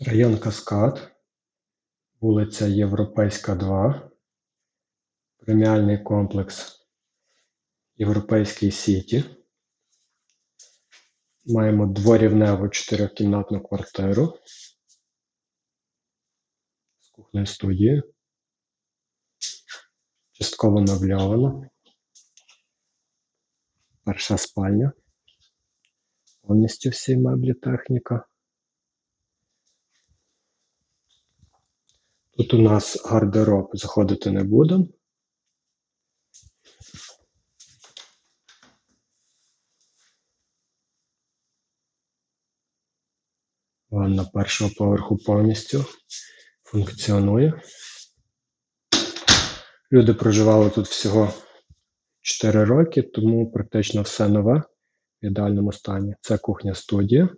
Район Каскад, вулиця Європейська, 2, преміальний комплекс Європейський Сіті. Маємо дворівневу чотирьохкімнатну квартиру з кухнею студією. Частково мебльована. Перша спальня. Повністю всі меблі техніка. Тут у нас гардероб, заходити не будемо. Ванна першого поверху повністю функціонує. Люди проживали тут всього 4 роки, тому практично все нове в ідеальному стані. Це кухня студія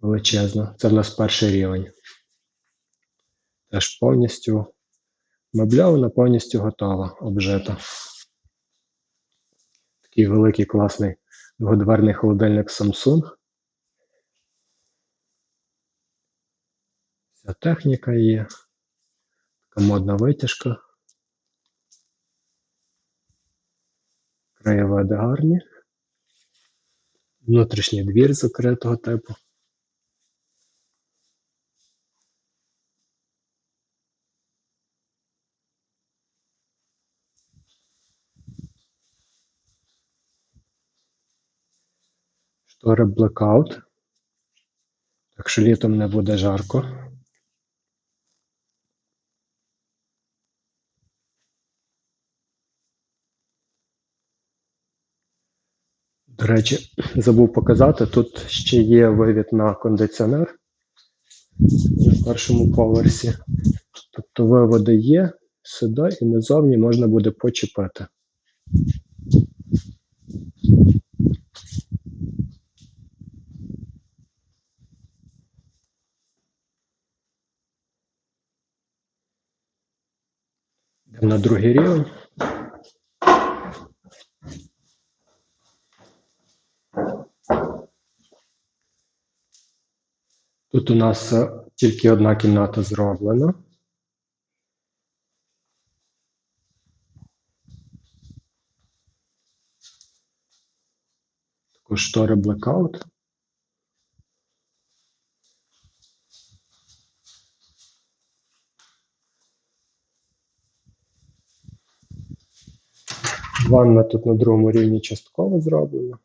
величезна. Це в нас перший рівень. Теж повністю мебльована, повністю готова, обжита. Такий великий класний двогодверний холодильник Samsung. Вся техніка є. Така модна витяжка. Краєвиди гарні. Внутрішній двір закритого типу. Штори блекаут. Так що літом не буде жарко. До речі, забув показати, тут ще є вивід на кондиціонер на першому поверсі. Тобто виводи є сюди і назовні можна буде почепити. На другий рівень. Тут у нас е, тільки одна кімната зроблена. Також штори блекаут. Ванна тут на другому рівні частково зроблена.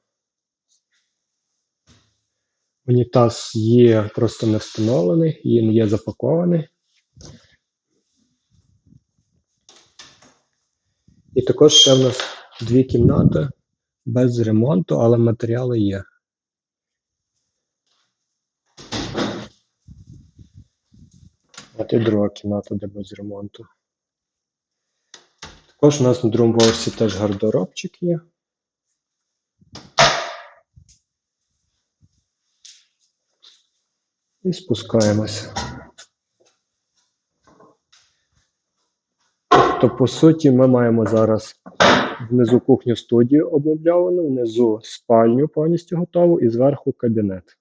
Унітаз є просто не встановлений, він є запакований. І також ще в нас дві кімнати без ремонту, але матеріали є. От і друга кімната, де без ремонту. Також у нас на другому поверсі теж гардеробчик є. І спускаємося. Тобто, по суті, ми маємо зараз внизу кухню студію обмебльовану, внизу спальню повністю готову і зверху кабінет.